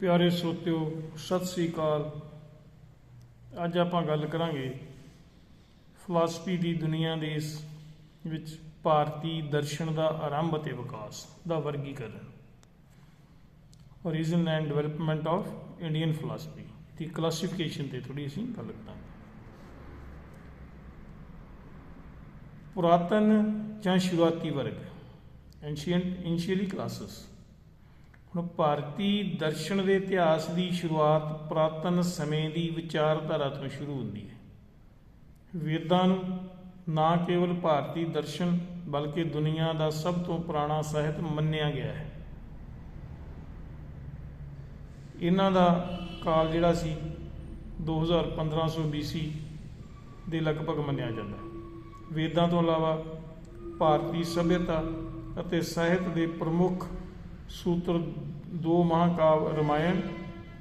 ਪਿਆਰੇ ਸੋਤਿਓ, ਸਤਿ ਸ੍ਰੀ ਅਕਾਲ। ਅੱਜ ਆਪਾਂ ਗੱਲ ਕਰਾਂਗੇ ਫਿਲਾਸਫੀ ਦੀ ਦੁਨੀਆ ਦੇ ਇਸ ਵਿੱਚ ਭਾਰਤੀ ਦਰਸ਼ਨ ਦਾ ਆਰੰਭ ਅਤੇ ਵਿਕਾਸ ਦਾ ਵਰਗੀਕਰਨ। Origin and development of Indian philosophy ਦੀ ਕਲਾਸੀਫਿਕੇਸ਼ਨ ਤੇ ਥੋੜੀ ਅਸੀਂ ਗੱਲ ਕਰਾਂਗੇ। ਪੁਰਾਤਨ ਜਾਂ ਸ਼ੁਰੂਆਤੀ ਵਰਗ ਐਂਸ਼ੀਐਂਟ ਇਨੀਸ਼ੀਅਲੀ ਕਲਾਸਸ ਹੁਣ ਭਾਰਤੀ ਦਰਸ਼ਨ ਦੇ ਇਤਿਹਾਸ ਦੀ ਸ਼ੁਰੂਆਤ ਪੁਰਾਤਨ ਸਮੇਂ ਦੀ ਵਿਚਾਰਧਾਰਾ ਤੋਂ ਸ਼ੁਰੂ ਹੁੰਦੀ ਹੈ। ਵੇਦਾਂ ਨੂੰ ਨਾ ਕੇਵਲ ਭਾਰਤੀ ਦਰਸ਼ਨ ਬਲਕਿ ਦੁਨੀਆ ਦਾ ਸਭ ਤੋਂ ਪੁਰਾਣਾ ਸਾਹਿਤ ਮੰਨਿਆ ਗਿਆ ਹੈ। ਇਹਨਾਂ ਦਾ ਕਾਲ ਜਿਹੜਾ ਸੀ 2500 BC ਦੇ ਲਗਭਗ ਮੰਨਿਆ ਜਾਂਦਾ ਹੈ। ਵੇਦਾਂ ਤੋਂ ਇਲਾਵਾ ਭਾਰਤੀ ਸਭਿਅਤਾ ਅਤੇ ਸਾਹਿਤ ਦੇ ਪ੍ਰਮੁੱਖ ਸੂਤਰ ਦੋ ਮਹਾਕਾਵ ਰਮਾਇਣ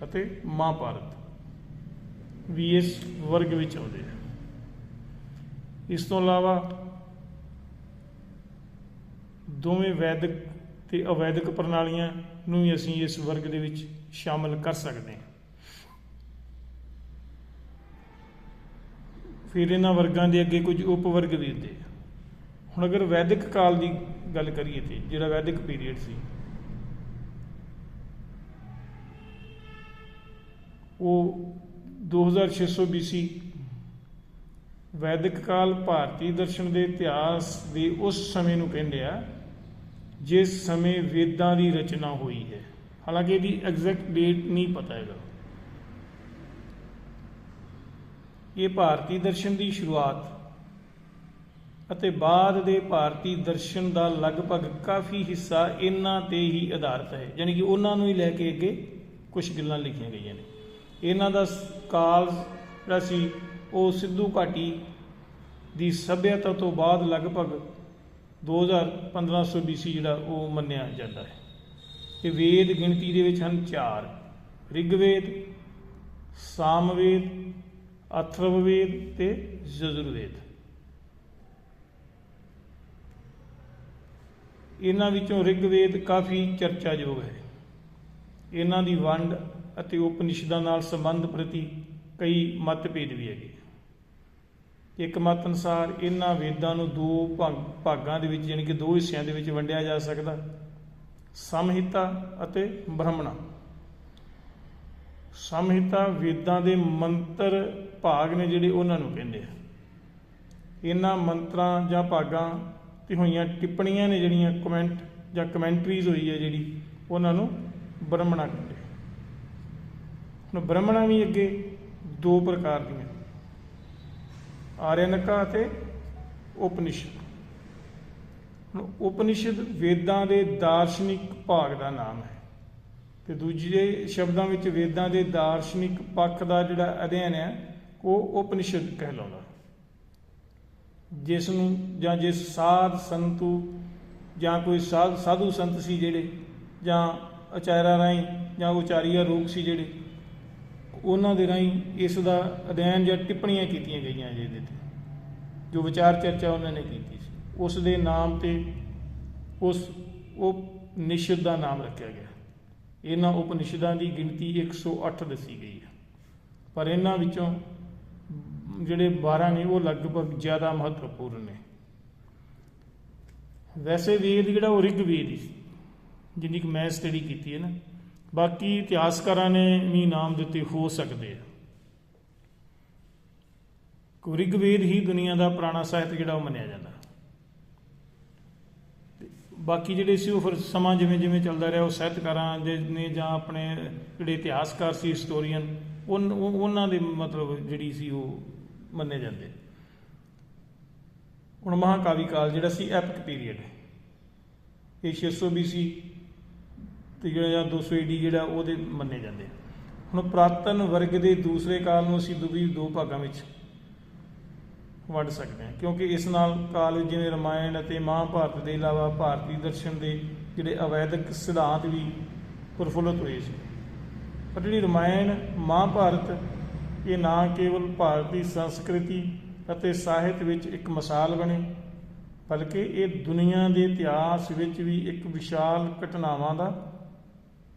ਅਤੇ ਮਹਾਭਾਰਤ। ਵੀ ਇਸ ਵਰਗ ਵਿੱਚ ਆਉਂਦੇ ਹਨ ਇਸ ਤੋਂ ਇਲਾਵਾ ਦੋਵੇਂ ਵੈਦਿਕ ਤੇ ਅਵੈਦਿਕ ਪ੍ਰਣਾਲੀਆਂ ਨੂੰ ਵੀ ਅਸੀਂ ਇਸ ਵਰਗ ਦੇ ਵਿੱਚ ਸ਼ਾਮਲ ਕਰ ਸਕਦੇ ਹਾਂ। ਫਿਰ ਇਹਨਾਂ ਵਰਗਾਂ ਦੇ ਅੱਗੇ ਕੁਝ ਉਪ ਵਰਗ ਵੀ ਹੁੰਦੇ ਹੁਣ ਅਗਰ ਵੈਦਿਕ ਕਾਲ ਦੀ ਗੱਲ ਕਰੀਏ ਤੇ, ਜਿਹੜਾ ਵੈਦਿਕ ਪੀਰੀਅਡ ਸੀ ਉਹ 2600 BC ਵੈਦਿਕ ਕਾਲ ਭਾਰਤੀ ਦਰਸ਼ਨ ਦੇ ਇਤਿਹਾਸ ਦੇ ਉਸ ਸਮੇਂ ਨੂੰ ਕਹਿੰਦੇ ਆ, ਜਿਸ ਸਮੇਂ ਵੇਦਾਂ ਦੀ ਰਚਨਾ ਹੋਈ ਹੈ। ਹਾਲਾਂਕਿ ਇਹਦੀ ਐਗਜ਼ੈਕਟ ਡੇਟ ਨਹੀਂ ਪਤਾ ਹੈਗਾ। ਇਹ ਭਾਰਤੀ ਦਰਸ਼ਨ ਦੀ ਸ਼ੁਰੂਆਤ ਅਤੇ ਬਾਅਦ ਦੇ ਭਾਰਤੀ ਦਰਸ਼ਨ ਦਾ ਲਗਭਗ ਕਾਫੀ ਹਿੱਸਾ ਇਹਨਾਂ ਤੇ ਹੀ ਆਧਾਰਿਤ ਹੈ। ਯਾਨੀ ਕਿ ਉਹਨਾਂ ਨੂੰ ਹੀ ਲੈ ਕੇ ਅੱਗੇ ਕੁਝ ਗੱਲਾਂ ਲਿਖੀਆਂ ਗਈਆਂ ਨੇ। ਇਹਨਾਂ ਦਾ ਕਾਲ ਜਿਹੜਾ ਸੀ ਉਹ ਸਿੱਧੂ ਘਾਟੀ ਦੀ ਸਭਿਅਤਾ ਤੋਂ ਬਾਅਦ ਲਗਭਗ 2500 BC ਜਿਹੜਾ ਉਹ ਮੰਨਿਆ ਜਾਂਦਾ ਹੈ। ਇਹ ਵੇਦ ਗਿਣਤੀ ਦੇ ਵਿੱਚ ਹਨ ਚਾਰ। ਰਿਗਵੇਦ, ਸਾਮਵੇਦ, ਅਥਰਵਵੇਦ ਤੇ ਯਜੁਰਵੇਦ। ਇਹਨਾਂ ਵਿੱਚੋਂ ਰਿਗਵੇਦ ਕਾਫੀ ਚਰਚਾਯੋਗ ਹੈ। ਇਹਨਾਂ ਦੀ ਵੰਡ ਅਤੇ ਉਪਨਿਸ਼ਦਾਂ ਨਾਲ ਸੰਬੰਧ ਪ੍ਰਤੀ ਕਈ ਮਤਭੇਦ ਵੀ ਹੈਗੇ ਇੱਕ ਮਤ ਅਨੁਸਾਰ ਇਹਨਾਂ ਵੇਦਾਂ ਨੂੰ ਦੋ ਭਾਗ- ਭਾਗਾਂ ਦੇ ਵਿੱਚ ਯਾਨੀ ਕਿ ਦੋ ਹਿੱਸਿਆਂ ਦੇ ਵਿੱਚ ਵੰਡਿਆ ਜਾ ਸਕਦਾ। ਸਮਹਿਤਾ ਅਤੇ ਬ੍ਰਹਮਣਾ। ਸਮਹਿਤਾ ਵੇਦਾਂ ਦੇ ਮੰਤਰ ਭਾਗ ਨੇ ਜਿਹੜੇ ਉਹਨਾਂ ਨੂੰ ਕਹਿੰਦੇ ਆ। ਇਹਨਾਂ ਮੰਤਰਾਂ ਜਾਂ ਭਾਗਾਂ ਤੇ ਹੋਈਆਂ ਟਿੱਪਣੀਆਂ ਨੇ ਜਿਹੜੀਆਂ ਕਮੈਂਟ ਜਾਂ ਕਮੈਂਟਰੀਜ਼ ਹੋਈ ਹੈ ਜਿਹੜੀ ਉਹਨਾਂ ਨੂੰ ਬ੍ਰਹਮਣਾ ਕਹਿੰਦੇ ਹੁਣ ਬ੍ਰਹਮਣਾ ਵੀ ਅੱਗੇ ਦੋ ਪ੍ਰਕਾਰ ਦੀਆਂ। ਆਰਿਆਨਕਾ ਅਤੇ ਉਪਨਿਸ਼ਦ। ਹੁਣ ਉਪਨਿਸ਼ਦ ਵੇਦਾਂ ਦੇ ਦਾਰਸ਼ਨਿਕ ਭਾਗ ਦਾ ਨਾਮ ਹੈ। ਤੇ ਦੂਜੇ ਸ਼ਬਦਾਂ ਵਿੱਚ ਵੇਦਾਂ ਦੇ ਦਾਰਸ਼ਨਿਕ ਪੱਖ ਦਾ ਜਿਹੜਾ ਅਧਿਐਨ ਹੈ, ਉਹ ਉਪਨਿਸ਼ਦ ਕਹਿਲਾਉਂਦਾ। ਜਿਸ ਨੂੰ ਜਾਂ ਜਿਸ ਸਾਧ ਸੰਤੂ ਜਾਂ ਕੋਈ ਸਾਧ ਸਾਧੂ ਸੰਤ ਸੀ ਜਿਹੜੇ ਜਾਂ ਆਚਾਰਿਆ ਰਾਹੀਂ ਜਾਂ ਉਚਾਰੀਆ ਰੂਪ ਸੀ ਜਿਹੜੇ ਉਹਨਾਂ ਦੇ ਰਾਹੀਂ ਇਸ ਦਾ ਅਧਿਐਨ ਜਾਂ ਟਿੱਪਣੀਆਂ ਕੀਤੀਆਂ ਗਈਆਂ ਜੇ ਇਹਦੇ ਤੇ। ਜੋ ਵਿਚਾਰ ਚਰਚਾ ਉਹਨਾਂ ਨੇ ਕੀਤੀ ਸੀ। ਉਸ ਦੇ ਨਾਮ ਤੇ ਉਸ, ਉਹ ਨਿਸ਼ਦ ਦਾ ਨਾਮ ਰੱਖਿਆ ਗਿਆ। ਇਹਨਾਂ ਉਪਨਿਸ਼ਦਾਂ ਦੀ ਗਿਣਤੀ 108 ਦੱਸੀ ਗਈ ਹੈ ਪਰ ਇਹਨਾਂ ਵਿੱਚੋਂ ਜਿਹੜੇ 12 ਨੇ, ਉਹ ਲਗਭਗ ਜ਼ਿਆਦਾ ਮਹੱਤਵਪੂਰਨ ਨੇ। ਵੈਸੇ ਵੇਦ ਜਿਹੜਾ ਉਹ ਰਿਗ ਵੇਦ ਹੀ ਸੀ। ਜਿੰਨੀ ਕਿ ਮੈਂ ਸਟੱਡੀ ਕੀਤੀ ਹੈ ਨਾ ਬਾਕੀ ਇਤਿਹਾਸਕਾਰਾਂ ਨੇ ਵੀ ਨਾਮ ਦਿੱਤੇ, ਹੋ ਸਕਦੇ ਆ। ਰਿਗਵੇਦ ਹੀ ਦੁਨੀਆ ਦਾ ਪੁਰਾਣਾ ਸਾਹਿਤ ਜਿਹੜਾ ਉਹ ਮੰਨਿਆ ਜਾਂਦਾ। ਬਾਕੀ ਜਿਹੜੇ ਸੀ ਉਹ ਫਿਰ ਸਮਾਂ ਜਿਵੇਂ ਜਿਵੇਂ ਚੱਲਦਾ ਰਿਹਾ, ਉਹ ਸਾਹਿਤਕਾਰਾਂ ਦੇ ਨੇ ਜਾਂ ਆਪਣੇ ਜਿਹੜੇ ਇਤਿਹਾਸਕਾਰ ਸੀ, ਹਿਸਟੋਰੀਅਨ ਉਹਨਾਂ ਦੇ ਮਤਲਬ ਜਿਹੜੀ ਸੀ ਉਹ ਮੰਨੇ ਜਾਂਦੇ। ਹੁਣ ਮਹਾਕਾਵੀ ਕਾਲ ਜਿਹੜਾ ਸੀ, ਐਪਿਕ ਪੀਰੀਅਡ। ਇਹ 600 BC ਤੇ ਜਿਹੜਾ ਜਾਂ 200 AD ਜਿਹੜਾ ਉਹਦੇ ਮੰਨੇ ਜਾਂਦੇ ਆ। ਹੁਣ ਪ੍ਰਾਤਨ ਵਰਗ ਦੇ ਦੂਸਰੇ ਕਾਲ ਨੂੰ ਅਸੀਂ ਦੁਬੀ ਦੋ ਭਾਗਾਂ ਵਿੱਚ ਵੰਡ ਸਕਦੇ ਹਾਂ, ਕਿਉਂਕਿ ਇਸ ਨਾਲ ਕਾਲ ਜਿਵੇਂ ਰਮਾਇਣ ਅਤੇ ਮਹਾਭਾਰਤ ਦੇ ਇਲਾਵਾ ਭਾਰਤੀ ਦਰਸ਼ਨ ਦੇ ਜਿਹੜੇ ਅਵੈਦਿਕ ਸਿਧਾਂਤ ਵੀ ਪ੍ਰਫੁੱਲਤ ਹੋਏ ਸੀ ਪਰ ਜਿਹੜੀ ਰਮਾਇਣ, ਮਹਾਭਾਰਤ, ਇਹ ਨਾ ਕੇਵਲ ਭਾਰਤੀ ਸੰਸਕ੍ਰਿਤੀ ਅਤੇ ਸਾਹਿਤ ਵਿੱਚ ਇੱਕ ਮਿਸਾਲ ਬਣੇ, ਬਲਕਿ ਇਹ ਦੁਨੀਆ ਦੇ ਇਤਿਹਾਸ ਵਿੱਚ ਵੀ ਇੱਕ ਵਿਸ਼ਾਲ ਘਟਨਾਵਾਂ ਦਾ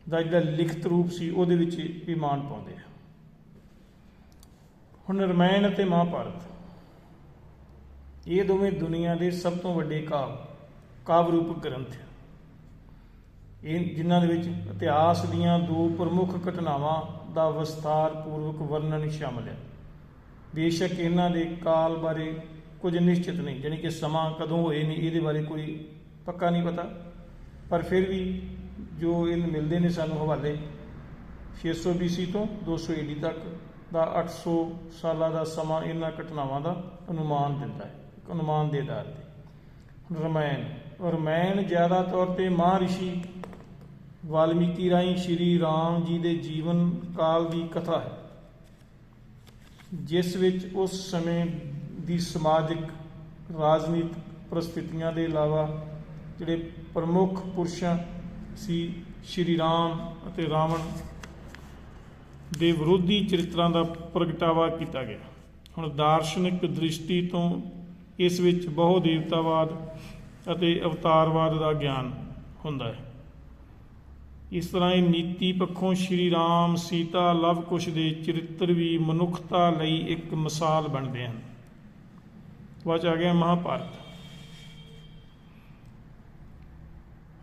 ਦਾ ਜਿਹੜਾ ਲਿਖਤ ਰੂਪ ਸੀ, ਉਹਦੇ ਵਿੱਚ ਵੀ ਮਾਣ ਪਾਉਂਦੇ ਆ। ਹੁਣ ਰਮਾਇਣ ਅਤੇ ਮਹਾਭਾਰਤ, ਇਹ ਦੋਵੇਂ ਦੁਨੀਆ ਦੇ ਸਭ ਤੋਂ ਵੱਡੇ ਕਾਵ ਕਾਵ ਰੂਪ ਗ੍ਰੰਥ ਇਹ ਜਿਨ੍ਹਾਂ ਦੇ ਵਿੱਚ ਇਤਿਹਾਸ ਦੀਆਂ ਦੋ ਪ੍ਰਮੁੱਖ ਘਟਨਾਵਾਂ ਦਾ ਵਿਸਥਾਰ ਪੂਰਵਕ ਵਰਣਨ ਸ਼ਾਮਲ ਹੈ ਬੇਸ਼ੱਕ ਇਹਨਾਂ ਦੇ ਕਾਲ ਬਾਰੇ ਕੁਝ ਨਿਸ਼ਚਿਤ ਨਹੀਂ, ਜਾਣੀ ਕਿ ਸਮਾਂ ਕਦੋਂ ਹੋਏ ਨੇ, ਇਹਦੇ ਬਾਰੇ ਕੋਈ ਪੱਕਾ ਨਹੀਂ ਪਤਾ। ਪਰ ਫਿਰ ਵੀ ਜੋ ਇਹ ਮਿਲਦੇ ਨੇ ਸਾਨੂੰ ਹਵਾਲੇ 600 BC ਤੋਂ 200 AD ਤੱਕ ਦਾ 800 ਸਾਲਾਂ ਦਾ ਸਮਾਂ ਇਹਨਾਂ ਘਟਨਾਵਾਂ ਦਾ ਅਨੁਮਾਨ ਦਿੰਦਾ ਹੈ ਅਨੁਮਾਨ ਦੇ ਆਧਾਰ ਤੇ। ਰਮਾਇਣ ਰਮਾਇਣ ਜ਼ਿਆਦਾ ਤੌਰ ਤੇ ਮਹਾਰਿਸ਼ੀ ਵਾਲਮੀਕੀ ਰਾਹੀਂ ਸ਼੍ਰੀ ਰਾਮ ਜੀ ਦੇ ਜੀਵਨ ਕਾਲ ਦੀ ਕਥਾ ਹੈ, ਜਿਸ ਵਿੱਚ ਉਸ ਸਮੇਂ ਦੀ ਸਮਾਜਿਕ, ਰਾਜਨੀਤਿਕ ਪ੍ਰਸਥਿਤੀਆਂ ਦੇ ਇਲਾਵਾ ਜਿਹੜੇ ਪ੍ਰਮੁੱਖ ਪੁਰਸ਼ਾਂ ਸੀ ਸ਼੍ਰੀ ਰਾਮ ਅਤੇ ਰਾਵਣ ਦੇ ਵਿਰੋਧੀ ਚਰਿੱਤਰਾਂ ਦਾ ਪ੍ਰਗਟਾਵਾ ਕੀਤਾ ਗਿਆ। ਹੁਣ ਦਾਰਸ਼ਨਿਕ ਦ੍ਰਿਸ਼ਟੀ ਤੋਂ ਇਸ ਵਿੱਚ ਬਹੁ ਦੇਵਤਾਵਾਦ ਅਤੇ ਅਵਤਾਰਵਾਦ ਦਾ ਗਿਆਨ ਹੁੰਦਾ ਹੈ। ਇਸ ਤਰ੍ਹਾਂ ਹੀ ਨੀਤੀ ਪੱਖੋਂ ਸ਼੍ਰੀ ਰਾਮ, ਸੀਤਾ, ਲਵ ਕੁਸ਼ ਦੇ ਚਰਿੱਤਰ ਵੀ ਮਨੁੱਖਤਾ ਲਈ ਇੱਕ ਮਿਸਾਲ ਬਣਦੇ ਹਨ। ਵਾਚ ਆ ਗਿਆ ਮਹਾਭਾਰਤ।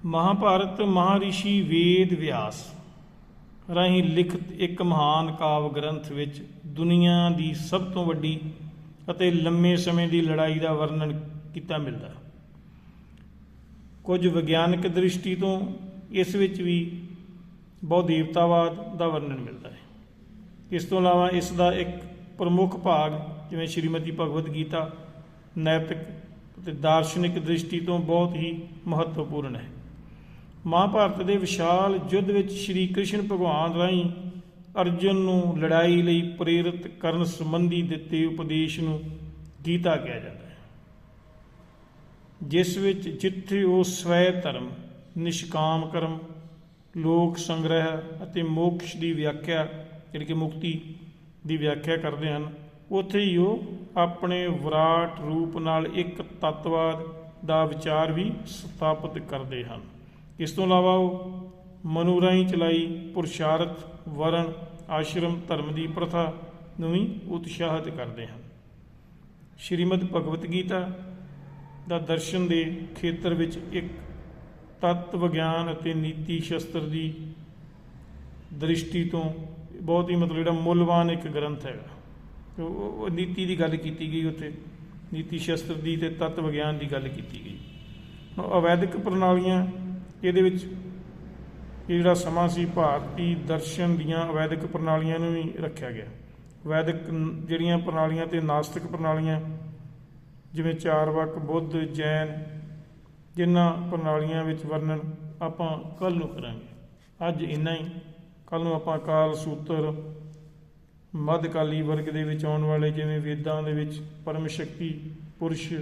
ਮਹਾਭਾਰਤ ਮਹਾਰਿਸ਼ੀ ਵੇਦ ਵਿਆਸ ਰਾਹੀਂ ਲਿਖਤ ਇੱਕ ਮਹਾਨ ਕਾਵ ਗ੍ਰੰਥ ਵਿੱਚ ਦੁਨੀਆ ਦੀ ਸਭ ਤੋਂ ਵੱਡੀ ਅਤੇ ਲੰਮੇ ਸਮੇਂ ਦੀ ਲੜਾਈ ਦਾ ਵਰਣਨ ਕੀਤਾ ਮਿਲਦਾ ਕੁਝ ਵਿਗਿਆਨਕ ਦ੍ਰਿਸ਼ਟੀ ਤੋਂ ਇਸ ਵਿੱਚ ਵੀ ਬਹੁ ਦੇਵਤਾਵਾਦ ਦਾ ਵਰਣਨ ਮਿਲਦਾ ਹੈ। ਇਸ ਤੋਂ ਇਲਾਵਾ ਇਸ ਦਾ ਇੱਕ ਪ੍ਰਮੁੱਖ ਭਾਗ ਜਿਵੇਂ ਸ਼੍ਰੀਮਤੀ ਭਗਵਦ ਗੀਤਾ ਨੈਤਿਕ ਅਤੇ ਦਾਰਸ਼ਨਿਕ ਦ੍ਰਿਸ਼ਟੀ ਤੋਂ ਬਹੁਤ ਹੀ ਮਹੱਤਵਪੂਰਨ ਹੈ। ਮਹਾਭਾਰਤ ਦੇ ਵਿਸ਼ਾਲ ਯੁੱਧ ਵਿੱਚ ਸ਼੍ਰੀ ਕ੍ਰਿਸ਼ਨ ਭਗਵਾਨ ਰਾਹੀਂ ਅਰਜੁਨ ਨੂੰ ਲੜਾਈ ਲਈ ਪ੍ਰੇਰਿਤ ਕਰਨ ਸੰਬੰਧੀ ਦਿੱਤੇ ਉਪਦੇਸ਼ ਨੂੰ ਗੀਤਾ ਕਿਹਾ ਜਾਂਦਾ ਹੈ, ਜਿਸ ਵਿੱਚ ਜਿੱਥੇ ਉਹ ਸਵੈ ਧਰਮ, ਨਿਸ਼ਕਾਮ ਕਰਮ, ਲੋਕ ਸੰਗ੍ਰਹਿ ਅਤੇ ਮੋਕਸ਼ ਦੀ ਵਿਆਖਿਆ ਜਿਹੜੀ ਕਿ ਮੁਕਤੀ ਦੀ ਵਿਆਖਿਆ ਕਰਦੇ ਹਨ, ਉੱਥੇ ਹੀ ਉਹ ਆਪਣੇ ਵਿਰਾਟ ਰੂਪ ਨਾਲ ਇੱਕ ਤੱਤਵਾਦ ਦਾ ਵਿਚਾਰ ਵੀ ਸਥਾਪਿਤ ਕਰਦੇ ਹਨ। ਇਸ ਤੋਂ ਇਲਾਵਾ ਉਹ ਮਨੁ ਰਾਹੀਂ ਚਲਾਈ ਪੁਰਸ਼ਾਰਥ, ਵਰਣ, ਆਸ਼ਰਮ, ਧਰਮ ਦੀ ਪ੍ਰਥਾ ਨੂੰ ਵੀ ਉਤਸ਼ਾਹਿਤ ਕਰਦੇ ਹਨ। ਸ਼੍ਰੀਮਦ ਭਗਵਤ ਗੀਤਾ ਦਾ ਦਰਸ਼ਨ ਦੇ ਖੇਤਰ ਵਿੱਚ ਇੱਕ ਤੱਤ ਵਿਗਿਆਨ ਅਤੇ ਨੀਤੀ ਸ਼ਾਸਤਰ ਦੀ ਦ੍ਰਿਸ਼ਟੀ ਤੋਂ ਬਹੁਤ ਹੀ ਮਤਲਬ ਜਿਹੜਾ ਮੁੱਲਵਾਨ ਇੱਕ ਗ੍ਰੰਥ ਹੈਗਾ। ਉਹ ਨੀਤੀ ਦੀ ਗੱਲ ਕੀਤੀ ਗਈ, ਉੱਥੇ ਨੀਤੀ ਸ਼ਾਸਤਰ ਦੀ ਤੇ ਤੱਤ ਵਿਗਿਆਨ ਦੀ ਗੱਲ ਕੀਤੀ ਗਈ। ਅਵੈਦਿਕ ਪ੍ਰਣਾਲੀਆਂ ਇਹਦੇ ਵਿੱਚ ਇਹ ਜਿਹੜਾ ਸਮਾਂ ਸੀ ਭਾਰਤੀ ਦਰਸ਼ਨ ਦੀਆਂ ਵੈਦਿਕ ਪ੍ਰਣਾਲੀਆਂ ਨੂੰ ਵੀ ਰੱਖਿਆ ਗਿਆ। ਵੈਦਿਕ ਜਿਹੜੀਆਂ ਪ੍ਰਣਾਲੀਆਂ ਤੇ ਨਾਸਤਿਕ ਪ੍ਰਣਾਲੀਆਂ, ਜਿਵੇਂ ਚਾਰਵਾਕ, ਬੁੱਧ, ਜੈਨ, ਜਿਨ੍ਹਾਂ ਪ੍ਰਣਾਲੀਆਂ ਵਿੱਚ ਵਰਣਨ ਆਪਾਂ ਕੱਲ ਨੂੰ ਕਰਾਂਗੇ। ਅੱਜ ਇੰਨਾ ਹੀ। ਕੱਲ ਨੂੰ ਆਪਾਂ ਕਾਲ ਸੂਤਰ, ਮੱਧਕਾਲੀ ਵਰਗ ਦੇ ਵਿੱਚ ਆਉਣ ਵਾਲੇ ਜਿਵੇਂ ਵੇਦਾਂ ਦੇ ਵਿੱਚ ਪਰਮ ਸ਼ਕਤੀ, ਪੁਰਸ਼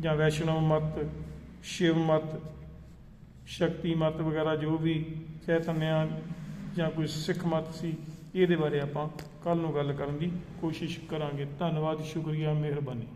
ਜਾਂ ਵੈਸ਼ਨਵ ਮਤ, ਸ਼ਿਵ ਮਤ ਸ਼ਕਤੀ ਮਤ ਵਗੈਰਾ ਜੋ ਵੀ ਚੈਤਨਿਆ ਜਾਂ ਕੋਈ ਸਿੱਖ ਮਤ ਸੀ, ਇਹਦੇ ਬਾਰੇ ਆਪਾਂ ਕੱਲ ਨੂੰ ਗੱਲ ਕਰਨ ਦੀ ਕੋਸ਼ਿਸ਼ ਕਰਾਂਗੇ। ਧੰਨਵਾਦ, ਸ਼ੁਕਰੀਆ, ਮਿਹਰਬਾਨੀ।